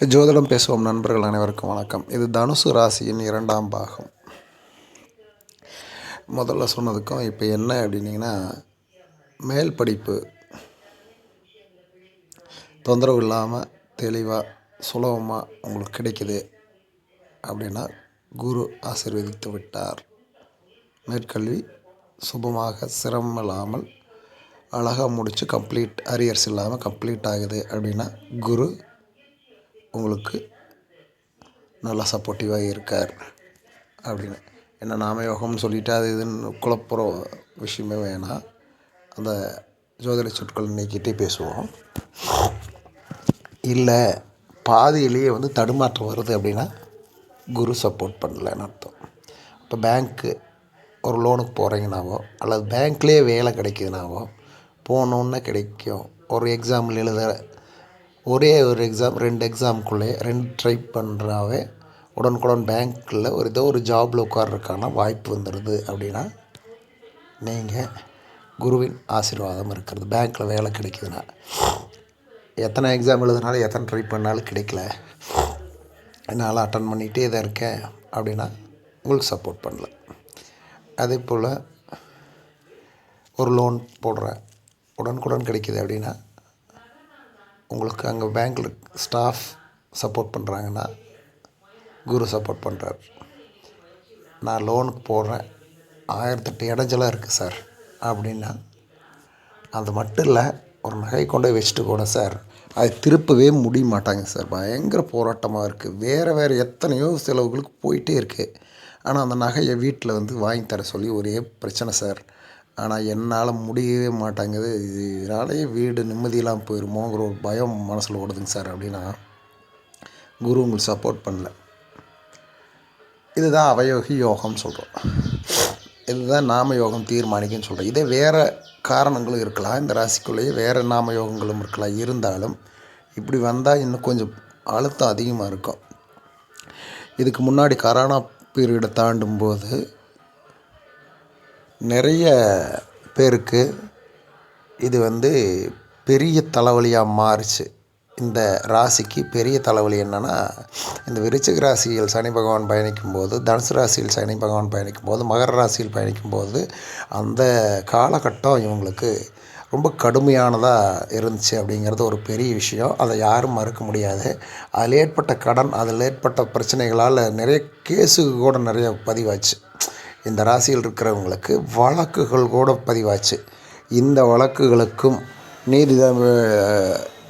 ஜோதிடம் பேசுவோம் நண்பர்கள் அனைவருக்கும் வணக்கம். இது தனுசு ராசியின் இரண்டாம் பாகம். முதல்ல சொன்னதுக்கும் இப்போ என்ன அப்படின்னீங்கன்னா மேல் படிப்பு தொந்தரவு இல்லாமல் தெளிவாக சுலபமாக உங்களுக்கு கிடைக்குது அப்படின்னா குரு ஆசீர்வதித்து விட்டார். மேற்கல்வி சுபமாக சிரமம் இல்லாமல் அழகாக முடித்து கம்ப்ளீட் அரியர்ஸ் இல்லாமல் கம்ப்ளீட் ஆகுது அப்படின்னா குரு உங்களுக்கு நல்லா சப்போர்ட்டிவாக இருக்கார் அப்படின்னு. என்ன நாம யோகம்னு சொல்லிவிட்டு அது இதுன்னு குழப்புற விஷயமே வேணாம். அந்த ஜோதிட சொற்கள் நீக்கிட்டே பேசுவோம். இல்லை பாதியிலேயே வந்து தடுமாற்றம் வருது அப்படின்னா குரு சப்போர்ட் பண்ணலன்னு அர்த்தம். இப்போ பேங்க்கு ஒரு லோனுக்கு போகிறீங்கனாவோ அல்லது பேங்க்லேயே வேலை கிடைக்குதுனாவோ போனோன்னே கிடைக்கும். ஒரு எக்ஸாம்பிள் எழுத ஒரே ஒரு எக்ஸாம் ரெண்டு எக்ஸாமுக்குள்ளே ரெண்டு ட்ரை பண்ணுறாவே உடனுக்குடன் பேங்க்கில் ஒரு ஏதோ ஒரு ஜாபில் உட்கார்றதுக்கான வாய்ப்பு வந்துடுது அப்படின்னா நீங்கள் குருவின் ஆசீர்வாதம் இருக்கிறது. பேங்க்கில் வேலை கிடைக்குதுன்னா எத்தனை எக்ஸாம் எழுதுனாலும் எத்தனை ட்ரை பண்ணாலும் கிடைக்கல. என்னால் அட்டன் பண்ணிகிட்டே தான் இருக்கேன் அப்படின்னா உங்களுக்கு சப்போர்ட் பண்ணல. அதே போல் ஒரு லோன் போடுறேன். உடனுக்குடன் கிடைக்கிது அப்படின்னா உங்களுக்கு அங்கே பேங்க்கில் ஸ்டாஃப் சப்போர்ட் பண்ணுறாங்கன்னா குரு சப்போர்ட் பண்ணுறார் நான் லோனுக்கு போடுறேன். ஆயிரத்தெட்டு இடைஞ்சலாக இருக்குது சார் அப்படின்னா அது மட்டும் இல்லை ஒரு நகை கொண்டு போய் வச்சுட்டு கூட சார் அது திருப்பவே முடிய மாட்டாங்க சார் பயங்கர போராட்டமாக இருக்குது வேறு வேறு எத்தனையோ செலவுகளுக்கு போயிட்டே இருக்குது ஆனால் அந்த நகையை வீட்டில் வந்து வாங்கி தர சொல்லி ஒரே பிரச்சனை சார் ஆனால் என்னால் முடியவே மாட்டேங்குது. இதனாலேயே வீடு நிம்மதியெல்லாம் போயிடுமோங்கிற ஒரு பயம் மனசில் ஓடுதுங்க சார். அப்படின்னா குரு உங்களுக்கு சப்போர்ட் பண்ணல. இதுதான் அவயோகி யோகம்னு சொல்கிறோம் இதுதான் நாம யோகம் தீர்மானிக்குன்னு சொல்கிறோம் இதே வேறு காரணங்களும் இருக்கலாம். இந்த ராசிக்குள்ளேயே வேறு நாம யோகங்களும் இருக்கலாம். இருந்தாலும் இப்படி வந்தால் இன்னும் கொஞ்சம் அழுத்தம் அதிகமாக இருக்கும். இதுக்கு முன்னாடி கரோனா பீரியடை தாண்டும் போது நிறைய பேருக்கு இது வந்து பெரிய தலைவலியாக மாறுச்சு. இந்த ராசிக்கு பெரிய தலைவலி என்னென்னா இந்த விருச்சிக ராசியில் சனி பகவான் பயணிக்கும் போது தனுசு ராசியில் சனி பகவான் பயணிக்கும் போது மகர ராசியில் பயணிக்கும் போது அந்த காலகட்டம் இவங்களுக்கு ரொம்ப கடுமையானதாக இருந்துச்சு அப்படிங்கிறது ஒரு பெரிய விஷயம். அதை யாரும் மறுக்க முடியாது. அதில் ஏற்பட்ட கடன் அதில் ஏற்பட்ட பிரச்சனைகளால் நிறைய கேஸுக்கு கூட நிறைய பதிவாச்சு. இந்த ராசியில் இருக்கிறவங்களுக்கு வழக்குகள் கூட பதிவாச்சு. இந்த வழக்குகளுக்கும் நீதி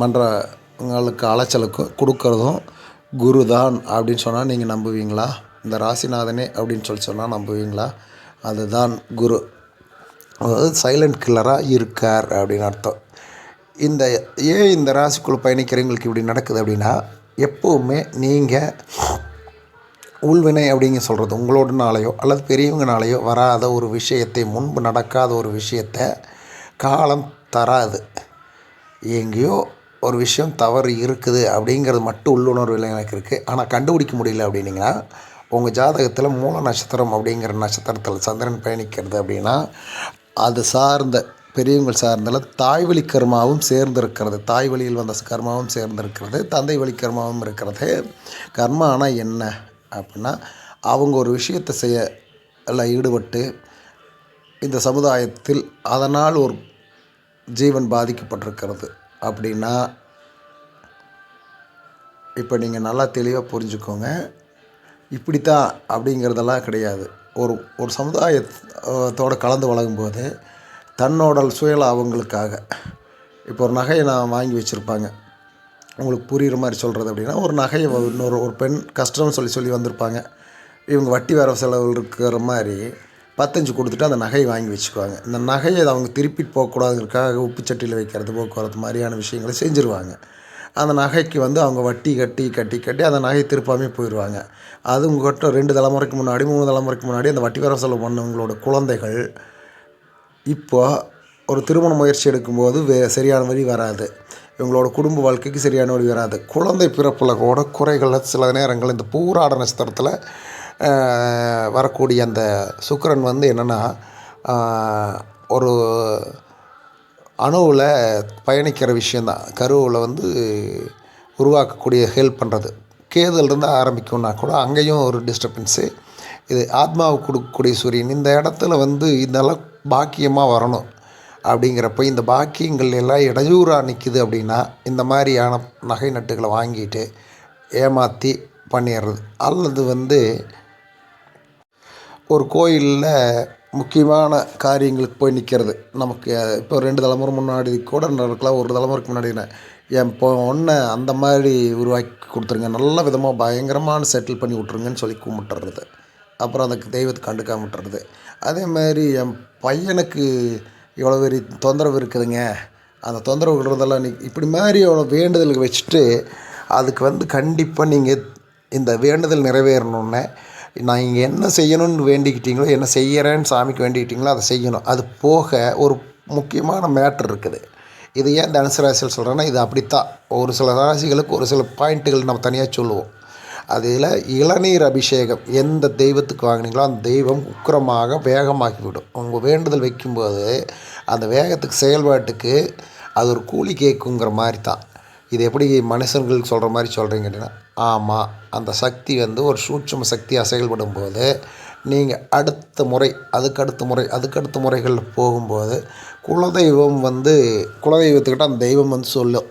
மன்றங்களுக்கு அலைச்சலுக்கும் கொடுக்கறதும் குரு தான் அப்படின்னு சொன்னால் நீங்கள் நம்புவீங்களா? இந்த ராசிநாதனே அப்படின்னு சொல்லி சொன்னால் நம்புவீங்களா? அதுதான் குரு. அதாவது சைலண்ட் கில்லராக இருக்கார் அப்படின்னு அர்த்தம். இந்த ஏன் இந்த ராசிக்குள்ளே பயணிக்கிறவங்களுக்கு இப்படி நடக்குது அப்படின்னா எப்போவுமே நீங்கள் உள்வினை அப்படிங்க சொல்கிறது உங்களோடனாலேயோ அல்லது பெரியவங்கனாலேயோ வராத ஒரு விஷயத்தை முன்பு நடக்காத ஒரு விஷயத்தை காலம் தராது. எங்கேயோ ஒரு விஷயம் தவறு இருக்குது அப்படிங்கிறது மட்டும் உள்ளுணர்வில் எனக்கு இருக்குது ஆனால் கண்டுபிடிக்க முடியல அப்படின்னீங்கன்னா உங்கள் ஜாதகத்தில் மூல நட்சத்திரம் அப்படிங்கிற நட்சத்திரத்தில் சந்திரன் பயணிக்கிறது அப்படின்னா அது சார்ந்த பெரியவங்க சார்ந்தால தாய் வழி கர்மாவும் சேர்ந்திருக்கிறது. தாய் வழியில் வந்த கர்மாவும் சேர்ந்திருக்கிறது. தந்தை வழி கர்மாவும் இருக்கிறது. கர்மா ஆனால் என்ன? அப்படின்னா அவங்க ஒரு விஷயத்தை செய்ய எல்லாம் ஈடுபட்டு இந்த சமுதாயத்தில் அதனால் ஒரு ஜீவன் பாதிக்கப்பட்டிருக்கிறது. அப்படின்னா இப்போ நீங்கள் நல்லா தெளிவாக புரிஞ்சுக்கோங்க. இப்படித்தான் அப்படிங்கிறதெல்லாம் கிடையாது. ஒரு ஒரு சமுதாயத்தோடு கலந்து வழங்கும்போது தன்னோட சுயலாபங்களுக்காக. இப்போ ஒரு நகையை நான் வாங்கி வச்சுருப்பாங்க. உங்களுக்கு புரிகிற மாதிரி சொல்கிறது அப்படின்னா ஒரு நகையை இன்னொரு ஒரு பெண் கஷ்டம்னு சொல்லி சொல்லி வந்திருப்பாங்க. இவங்க வட்டி வர செலவு இருக்கிற மாதிரி பத்தஞ்சு கொடுத்துட்டு அந்த நகையை வாங்கி வச்சுக்குவாங்க. இந்த நகையை அவங்க திருப்பி போகக்கூடாதுங்கிறதுக்காக உப்பு சட்டியில் வைக்கிறது போக்குவரத்து மாதிரியான விஷயங்களை செஞ்சுருவாங்க. அந்த நகைக்கு வந்து அவங்க வட்டி கட்டி கட்டி கட்டி அந்த நகையை திருப்பாமே போயிடுவாங்க. அது உங்கள்கிட்ட ரெண்டு தலைமுறைக்கு முன்னாடி மூணு தலைமுறைக்கு முன்னாடி அந்த வட்டி வர செலவு பண்ணவங்களோட குழந்தைகள் இப்போ ஒரு திருமண முயற்சி எடுக்கும்போது வே சரியான வழி வராது. இவங்களோட குடும்ப வாழ்க்கைக்கு சரியான வழி வராது. குழந்தை பிறப்பில் கூட குறைகள் சில நேரங்கள் இந்த பூராட நட்சத்திரத்தில் வரக்கூடிய அந்த சுக்கரன் வந்து என்னென்னா ஒரு அணுவில் பயணிக்கிற விஷயந்தான். கருவில் வந்து உருவாக்கக்கூடிய ஹெல்ப் பண்ணுறது கேதுலேருந்து ஆரம்பிக்கும்னா கூட அங்கேயும் ஒரு டிஸ்டர்பன்ஸு இது ஆத்மாவுக்கு கொடுக்கக்கூடிய சூரியன். இந்த இடத்துல வந்து இதெல்லாம் பாக்கியமாக வரணும். அப்படிங்கிறப்ப இந்த பாக்கியங்கள் எல்லாம் இடையூறாக நிற்கிது அப்படின்னா இந்த மாதிரியான நகை நட்டுகளை வாங்கிட்டு ஏமாற்றி பண்ணிடுறது. அல்லது வந்து ஒரு கோயிலில் முக்கியமான காரியங்களுக்கு போய் நிற்கிறது நமக்கு இப்போ ரெண்டு தலைமுறை முன்னாடி கூட நடக்கலாம் ஒரு தலைமுறைக்கு முன்னாடி என் பொண்ணை அந்த மாதிரி உருவாக்கி கொடுத்துருங்க. நல்ல விதமாக பயங்கரமான செட்டில் பண்ணி விட்ருங்கன்னு சொல்லி கும்பிட்டுறது. அப்புறம் அதுக்கு தெய்வத்தை கண்டுக்காம விட்டுறது. அதே மாதிரி என் பையனுக்கு இவ்வளோ பெரிய தொந்தரவு இருக்குதுங்க. அந்த தொந்தரவுகள் இருந்தெல்லாம் நீ இப்படி மாதிரி அவ்வளோ வேண்டுதலுக்கு வச்சுட்டு அதுக்கு வந்து கண்டிப்பாக நீங்கள் இந்த வேண்டுதல் நிறைவேறணுன்னே நான் இங்கே என்ன செய்யணும்னு வேண்டிக்கிட்டீங்களோ என்ன செய்கிறேன்னு சாமிக்கு வேண்டிக்கிட்டீங்களோ அதை செய்யணும். அது போக ஒரு முக்கியமான மேட்ரு இருக்குது. இது ஏன் தனுசு ராசியில் சொல்கிறேன்னா இது அப்படித்தான். ஒரு சில ராசிகளுக்கு ஒரு சில பாயிண்ட்டுகள் நம்ம தனியாக சொல்லுவோம். அதில் இளநீர் அபிஷேகம் எந்த தெய்வத்துக்கு வாங்கினீங்களோ அந்த தெய்வம் உக்கிரமாக வேகமாக்கி விடும் உங்கள் வேண்டுதல் வைக்கும்போது அந்த வேகத்துக்கு செயல்பாட்டுக்கு அது ஒரு கூலி கேட்குங்கிற மாதிரி தான். இது எப்படி மனுஷங்களுக்கு சொல்கிற மாதிரி சொல்கிறீங்க அப்படின்னா ஆமாம் அந்த சக்தி வந்து ஒரு சூட்சம சக்தியாக செயல்படும் போது நீங்கள் அடுத்த முறை அதுக்கு அடுத்த முறை அதுக்கு அடுத்த போகும்போது குலதெய்வம் வந்து குலதெய்வத்துக்கிட்ட அந்த தெய்வம் வந்து சொல்லும்.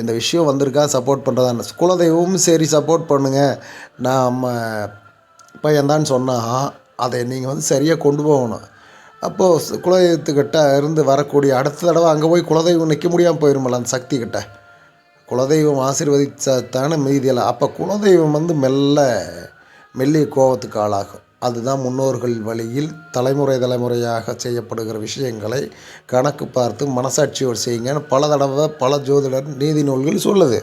இந்த விஷயம் வந்திருக்கா சப்போர்ட் பண்ணுறதான்னு குலதெய்வமும் சரி சப்போர்ட் பண்ணுங்கள் நம்ம பையன்தான் சொன்னால் அதை நீங்கள் வந்து சரியாக கொண்டு போகணும். அப்போது குலதெய்வத்துக்கிட்ட இருந்து வரக்கூடிய அடுத்த தடவை அங்கே போய் குலதெய்வம் நிற்க முடியாமல் போயிருமில்ல அந்த சக்தி கிட்ட குலதெய்வம் ஆசீர்வதித்தான மீதியெல்லாம் அப்போ குலதெய்வம் வந்து மெல்ல மெல்லிய கோபத்துக்கு ஆளாகும். அதுதான் முன்னோர்கள் வழியில் தலைமுறை தலைமுறையாக செய்யப்படுகிற விஷயங்களை கணக்கு பார்த்து மனசாட்சியோடு செய்யுங்கன்னு பல தடவை பல ஜோதிடர் நீதி நூல்கள் சொல்லுது.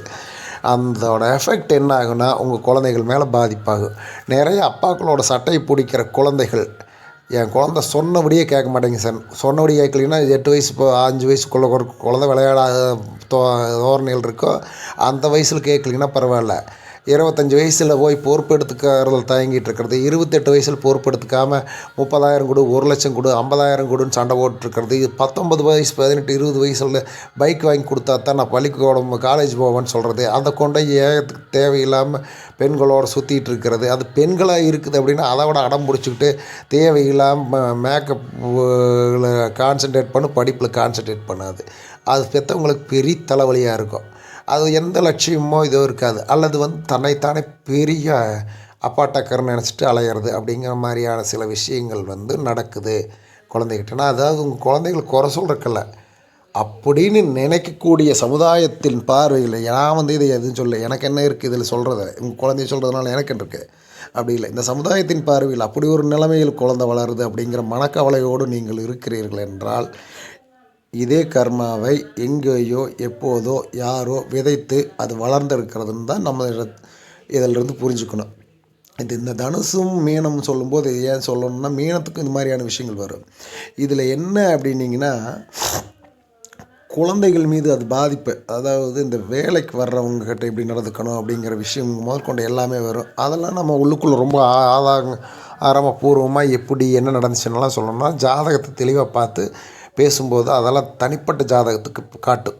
அதோட எஃபெக்ட் என்ன ஆகுனா உங்கள் குழந்தைகள் மேலே பாதிப்பாகும். நிறைய அப்பாக்களோட சட்டையை பிடிக்கிற குழந்தைகள் என் குழந்த சொன்னபடியே கேட்க மாட்டேங்க சார். சொன்னபடி கேட்கலன்னா எட்டு வயசு இப்போ அஞ்சு வயசுக்குள்ள ஒரு குழந்த விளையாடாத தோ தோரணைகள் இருக்கோ அந்த வயசில் கேட்கலிங்கன்னா பரவாயில்ல. இருபத்தஞ்சி வயசில் போய் பொறுப்பெடுத்துக்கிறதில் தயங்கிட்டு இருக்கிறது இருபத்தெட்டு வயசில் பொறுப்பெடுத்துக்காமல் முப்பதாயிரம் கொடு ஒரு லட்சம் கொடு ஐம்பதாயிரம் கொடுன்னு சண்டை போட்டுருக்கிறது. இது பத்தொம்பது வயசு பதினெட்டு இருபது வயசில் பைக் வாங்கி கொடுத்தா தான் நான் பள்ளிக்கூடம் காலேஜ் போவேன்னு சொல்கிறது அதை கொண்டு ஏகத்துக்கு தேவையில்லாமல் பெண்களோடு சுற்றிட்டு இருக்கிறது? அது பெண்களாக இருக்குது அப்படின்னா அதை விட அடம் பிடிச்சிக்கிட்டு தேவையில்லாமல் மேக்கப் கான்சன்ட்ரேட் பண்ணு படிப்பில் கான்சன்ட்ரேட் பண்ணாது. அது பெற்றவங்களுக்கு பெரிய தலைவலியாக இருக்கும். அது எந்த லட்சியமோ இதோ இருக்காது. அல்லது வந்து தன்னைத்தானே பெரிய அப்பாட்டக்கர்னு நினச்சிட்டு அலையிறது அப்படிங்கிற மாதிரியான சில விஷயங்கள் வந்து நடக்குது குழந்தைகிட்டனா அதாவது உங்கள் குழந்தைகள் குறை சொல்கிறக்கல அப்படின்னு நினைக்கக்கூடிய சமுதாயத்தின் பார்வையில் நான் வந்து இதை எதுவும் சொல்ல எனக்கு என்ன இருக்குது இதில் சொல்கிறத உங்கள் குழந்தைய சொல்கிறதுனால எனக்கு என்ன இருக்குது அப்படி இல்லை. இந்த சமுதாயத்தின் பார்வையில் அப்படி ஒரு நிலைமையில் குழந்தை வளருது அப்படிங்கிற மனக்கவலையோடு நீங்கள் இருக்கிறீர்கள் என்றால் இதே கர்மாவை எங்கேயோ எப்போதோ யாரோ விதைத்து அது வளர்ந்துருக்கிறதுன்னு தான் நம்ம இதிலிருந்து புரிஞ்சுக்கணும். இது இந்த தனுசும் மீனம் சொல்லும்போது ஏன் சொல்லணும்னா மீனத்துக்கும் இந்த மாதிரியான விஷயங்கள் வரும். இதில் என்ன அப்படின்னீங்கன்னா குழந்தைகள் மீது அது பாதிப்பு. அதாவது இந்த வேலைக்கு வர்றவங்கக்கிட்ட எப்படி இப்படி நடந்துக்கணும் அப்படிங்கிற விஷயம் முதற்கொண்டு எல்லாமே வரும். அதெல்லாம் நம்ம உள்ளுக்குள்ளே ரொம்ப ஆதாங்க ஆரம்ப பூர்வமாக எப்படி என்ன நடந்துச்சுன்னெலாம் சொல்லணும்னா ஜாதகத்தை தெளிவாக பார்த்து பேசும்போது அதெல்லாம் தனிப்பட்ட ஜாதகத்துக்கு காட்டும்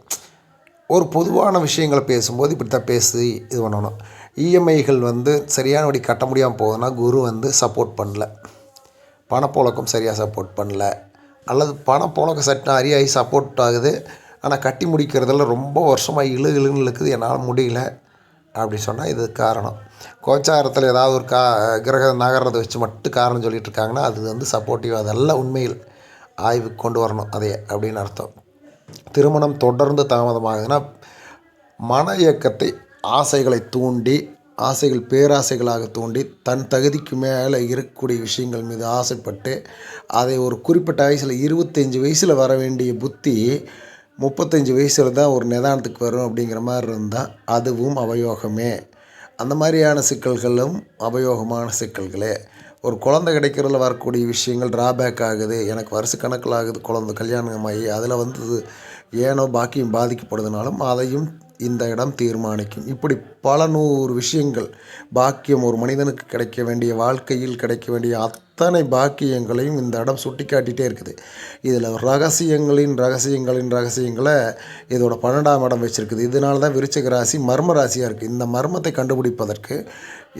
ஒரு பொதுவான விஷயங்களை பேசும்போது இப்படி தான் பேசி இது பண்ணணும். இஎம்ஐகள் வந்து சரியானபடி கட்ட முடியாமல் போகுதுன்னா குரு வந்து சப்போர்ட் பண்ணல. பணப்புழக்கம் சரியாக சப்போர்ட் பண்ணல. அல்லது பணப்புழக்கம் சட்டினா அரியாகி சப்போர்ட் ஆகுது. ஆனால் கட்டி முடிக்கிறதுல ரொம்ப வருஷமாக இழு இழுன்னு இழுக்குது. என்னால் முடியல அப்படி சொன்னால் இது காரணம். கோச்சாரத்தில் ஏதாவது ஒரு கா கிரக நகர்றதை வச்சு மட்டும் காரணம் சொல்லிகிட்டு இருக்காங்கன்னா அது வந்து சப்போர்ட்டிவ் அதெல்லாம் உண்மையில். ஆய்வுக்கு கொண்டு வரணும் அதை அப்படின்னு அர்த்தம். திருமணம் தொடர்ந்து தாமதமாகுதுன்னா மன இயக்கத்தை ஆசைகளை தூண்டி ஆசைகள் பேராசைகளாக தூண்டி தன் தகுதிக்கு மேலே இருக்கக்கூடிய விஷயங்கள் மீது ஆசைப்பட்டு அதை ஒரு குறிப்பிட்ட வயசில் இருபத்தஞ்சி வயசில் வர வேண்டிய புத்தி முப்பத்தஞ்சு வயசில் தான் ஒரு நிதானத்துக்கு வரும் அப்படிங்கிற மாதிரி இருந்தால் அதுவும் அவயோகமே. அந்த மாதிரியான சிக்கல்களும் அவயோகமான சிக்கல்களே. ஒரு குழந்த கிடைக்கிறதுல வரக்கூடிய விஷயங்கள் ட்ராபேக் ஆகுது. எனக்கு வருஷ கணக்கில் ஆகுது குழந்த கல்யாணமாகி அதில் வந்து ஏனோ பாக்கியம் பாதிக்கப்படுதுனாலும் அதையும் இந்த இடம் தீர்மானிக்கும். இப்படி பல நூறு விஷயங்கள் பாக்கியம் ஒரு மனிதனுக்கு கிடைக்க வேண்டிய வாழ்க்கையில் கிடைக்க வேண்டிய அத்தனை பாக்கியங்களையும் இந்த இடம் சுட்டி காட்டிகிட்டே இருக்குது. இதில் ரகசியங்களின் ரகசியங்களின் ரகசியங்களை இதோட பன்னெண்டாம் இடம் வச்சுருக்குது. இதனால தான் விருச்சக ராசி மர்ம ராசியாக இருக்குது இந்த மர்மத்தை கண்டுபிடிப்பதற்கு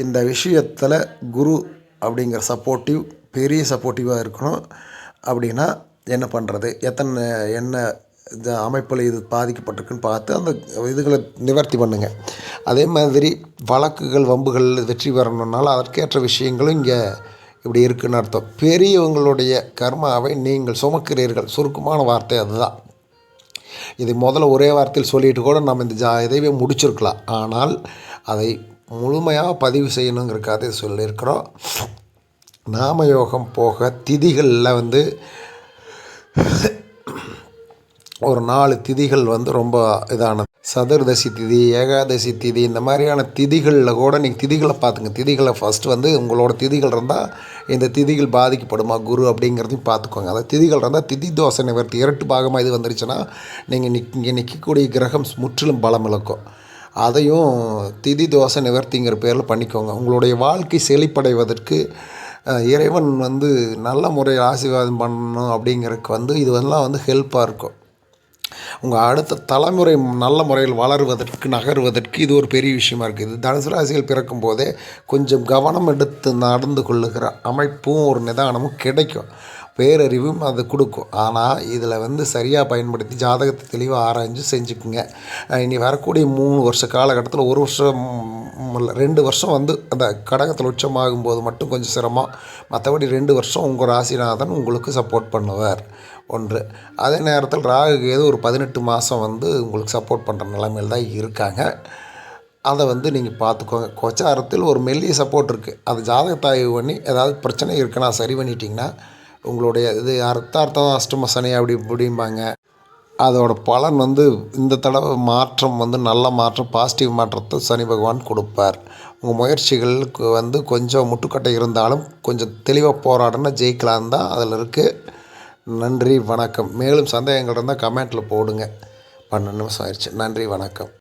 இந்த விஷயத்தில் குரு அப்படிங்கிற சப்போர்ட்டிவ் பெரிய சப்போர்ட்டிவாக இருக்கணும். அப்படின்னா என்ன பண்ணுறது எத்தனை என்ன இந்த அமைப்பில் இது பாதிக்கப்பட்டிருக்குன்னு பார்த்து அந்த இதுகளை நிவர்த்தி பண்ணுங்கள் அதே மாதிரி வழக்குகள் வம்புகள் வெற்றி பெறணுன்னாலும் அதற்கேற்ற விஷயங்களும் இங்கே இப்படி இருக்குன்னு அர்த்தம். பெரியவங்களுடைய கர்மாவை நீங்கள் சுமக்கிறீர்கள். சுருக்கமான வார்த்தை அதுதான். இது முதல்ல ஒரே வார்த்தையில் சொல்லிட்டு கூட நம்ம இந்த ஜா இதைவே முடிச்சிருக்கலாம். ஆனால் அதை முழுமையாக பதிவு செய்யணுங்கிறக்காக சொல்லியிருக்கிறோம். நாமயோகம் போக திதிகளில் வந்து ஒரு நாலு திதிகள் வந்து ரொம்ப இதானது. சதுர்தசி திதி ஏகாதசி திதி இந்த மாதிரியான திதிகளில் கூட நீங்கள் திதிகளை பார்த்துங்க. திதிகளை ஃபஸ்ட்டு வந்து உங்களோட திதிகள் இருந்தால் இந்த திதிகள் பாதிக்கப்படுமா குரு அப்படிங்கிறதையும் பார்த்துக்கோங்க. அதாவது திதிகள் இருந்தால் திதி தோசை நிவர்த்தி இரட்டு பாகமாக இது வந்துருச்சுன்னா நீங்கள் நிக் இங்கே நிற்கக்கூடிய கிரகம் முற்றிலும் பலம் இழக்கும் அதையும் திதி தோசை நிவர்த்திங்கிற பேரில் பண்ணிக்கோங்க. உங்களுடைய வாழ்க்கை செழிப்படைவதற்கு இறைவன் வந்து நல்ல முறையில் ஆசீர்வாதம் பண்ணணும் அப்படிங்கிறதுக்கு வந்து இதுவெல்லாம் வந்து ஹெல்ப்பாக இருக்கும். உங்கள் அடுத்த தலைமுறை நல்ல முறையில் வளருவதற்கு நகர்வதற்கு இது ஒரு பெரிய விஷயமா இருக்குது தனுசு ராசிகள் பிறக்கும் போதே கொஞ்சம் கவனம் எடுத்து நடந்து கொள்ளுகிற அமைப்பும் ஒரு நிதானமும் கிடைக்கும். பேரறிவும் அது கொடுக்கும். ஆனால் இதில் வந்து சரியாக பயன்படுத்தி ஜாதகத்தை தெளிவாக ஆராய்ஞ்சு செஞ்சுக்குங்க. இனி வரக்கூடிய மூணு வருஷ காலகட்டத்தில் ஒரு வருஷம் ரெண்டு வருஷம் வந்து அந்த கடகத்தில் உச்சமாகும் போது மட்டும் கொஞ்சம் சிரமம். மற்றபடி ரெண்டு வருஷம் உங்கள் ராசிநாதன் உங்களுக்கு சப்போர்ட் பண்ணுவார். ஒன்று. அதே நேரத்தில் ராகு கேது ஒரு பதினெட்டு மாதம் வந்து உங்களுக்கு சப்போர்ட் பண்ணுற நிலைமையில் தான் இருக்காங்க. அதை வந்து நீங்கள் பார்த்துக்கோங்க கொச்சாரத்தில் ஒரு மெல்லிய சப்போர்ட் இருக்குது அது ஜாதகத்தாய்வு பண்ணி ஏதாவது பிரச்சனை இருக்குன்னா சரி பண்ணிட்டிங்கன்னா உங்களுடைய இது அர்த்தார்த்தம் அஷ்டம சனி அப்படி இப்படிம்பாங்க. அதோட பலன் வந்து இந்த தடவை மாற்றம் வந்து நல்ல மாற்றம் பாசிட்டிவ் மாற்றத்தை சனி பகவான் கொடுப்பார். உங்கள் முயற்சிகளுக்கு வந்து கொஞ்சம் முட்டுக்கட்டை இருந்தாலும் கொஞ்சம் தெளிவாக போராடினா ஜெயிக்கலாம் தான் அதில் இருக்குது நன்றி வணக்கம். மேலும் சந்தேகங்கள் இருந்தால் கமெண்ட்டில் போடுங்க. பன்னெண்டு நிமிஷம் ஆயிடுச்சு. நன்றி வணக்கம்.